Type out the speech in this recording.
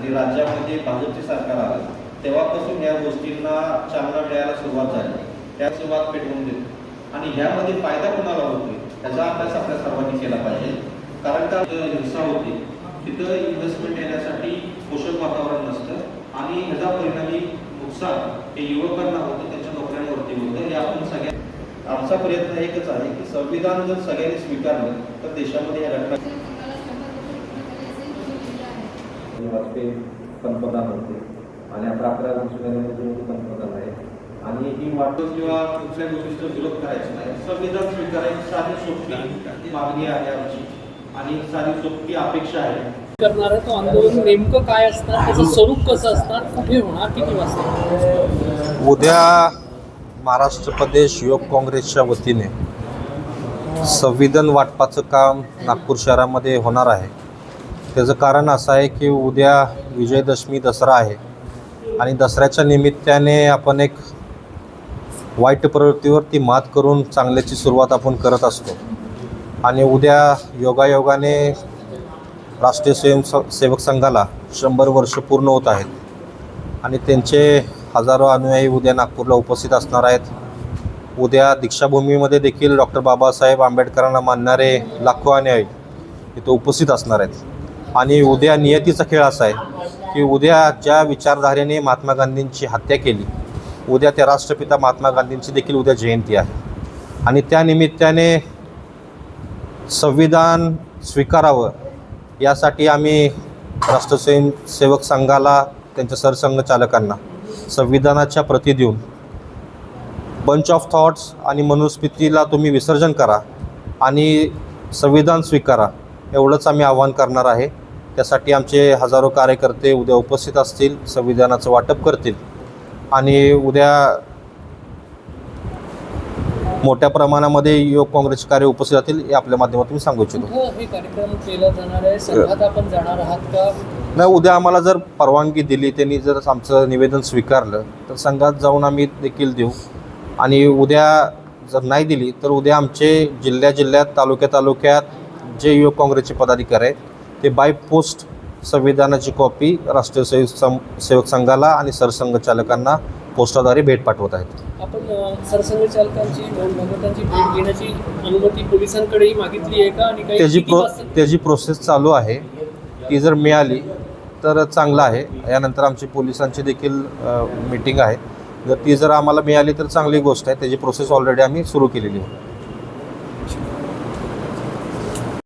आणि राज्यामध्ये भाजपचे सरकार आलं तेव्हापासून या गोष्टींना चालना मिळायला सुरुवात झाली. त्या सुरुवात पेटवून देतो. आणि ह्यामध्ये फायदा कोणाला होतोय? त्याचा अभ्यास आपल्या सर्वांनी केला पाहिजे. कारण का तिथं हिंसा होते? तिथं इन्व्हेस्टमेंट येण्यासाठी पोषक वातावरण नसतं आणि ह्याचा परिणामी नुकसान हे युवकांना होतं त्यांच्या नोकऱ्यांवरती होतं. हे आपण सगळ्या आमचा प्रयत्न एकच आहे की संविधान जर सगळ्यांनी स्वीकारलं तर देशामध्ये या घटना वाजपेयी पंतप्रधान होते आणि आता अकरा मोदी पंतप्रधान आहे आणि ही वाटप किंवा कुठल्या गोष्टीचा विरोध करायचा नाही. संविधान स्वीकारायची साधी सोपी मागणी आहे आमची. आणि साधी सोपी अपेक्षा आहे. करणार तो आंदोलन नेमकं काय असणार त्याचं स्वरूप कसं असणार कुठे होणार किती वाजता? उद्या महाराष्ट्र प्रदेश युवक काँग्रेसच्या वतीने संविधान वाटपाचं काम नागपूर शहरामध्ये होणार आहे. त्याचं कारण असं आहे की उद्या विजयदशमी दसरा आहे. आणि दसऱ्याच्या निमित्ताने आपण एक वाईट प्रवृत्तीवरती मात करून चांगल्याची सुरुवात आपण करत असतो. आणि उद्या योगायोगाने राष्ट्रीय स्वयं सेवक संघाला शंभर वर्ष पूर्ण होत आहेत. आणि त्यांचे हजारो अनुयायी उद्या नागपूरला उपस्थित असणार आहेत. उद्या दीक्षाभूमीमध्ये देखील डॉक्टर बाबासाहेब आंबेडकरांना मानणारे लाखो अनुयायी इथं उपस्थित असणार आहेत. आणि उद्या नियतीचा खेळ असा आहे की उद्या ज्या विचारधारेने महात्मा गांधींची हत्या केली. उद्या त्या राष्ट्रपिता महात्मा गांधींची देखील उद्या जयंती आहे. आणि त्या निमित्ताने संविधान स्वीकारावं यासाठी आम्ही राष्ट्रस्वयं सेवक संघाला त्यांच्या सरसंघचालकांना संविधानाच्या प्रती देऊन बंच ऑफ थॉट्स आणि मनुस्मृतीला तुम्ही विसर्जन करा आणि संविधान स्वीकारा एवढंच आम्ही आव्हान करणार आहे. त्यासाठी आमचे हजारो कार्यकर्ते उद्या उपस्थित असतील संविधानाचं वाटप करतील. आणि उद्या मोठ्या प्रमाणामध्ये युवक काँग्रेसचे कार्य उपस्थित राहतील हे आपल्या माध्यमातून मी सांगू इच्छितो. हे कार्यक्रम केला जाणार आहे. संघात आपण जाणार आहात का? नाही उद्या आम्हाला जर परवानगी दिली त्यांनी जर आमचं निवेदन स्वीकारलं तर संघात जाऊन आम्ही देखील देऊ. आणि उद्या जर नाही दिली तर उद्या आमचे जिल्ह्या जिल्ह्यात तालुक्या तालुक्यात जे युवक काँग्रेसचे पदाधिकारी आहेत ते बाय पोस्ट संविधानाची कॉपी राष्ट्रीय सेव सं सेवक संघाला आणि सरसंघचालकांना पोस्टाद्वारे भेट पाठवत आहेत. आपण सरसंघचालकांची भगवतांची भेट घेण्याची अनुमती पोलिसांकडेही मागितली आहे का? आणि त्याची प्रो त्याची प्रोसेस चालू आहे. ती जर मिळाली तर चांगलं आहे. यानंतर आमची पोलिसांची देखील मीटिंग आहे. जर ती जर आम्हाला मिळाली तर चांगली गोष्ट आहे. त्याची प्रोसेस ऑलरेडी आम्ही सुरू केलेली आहे.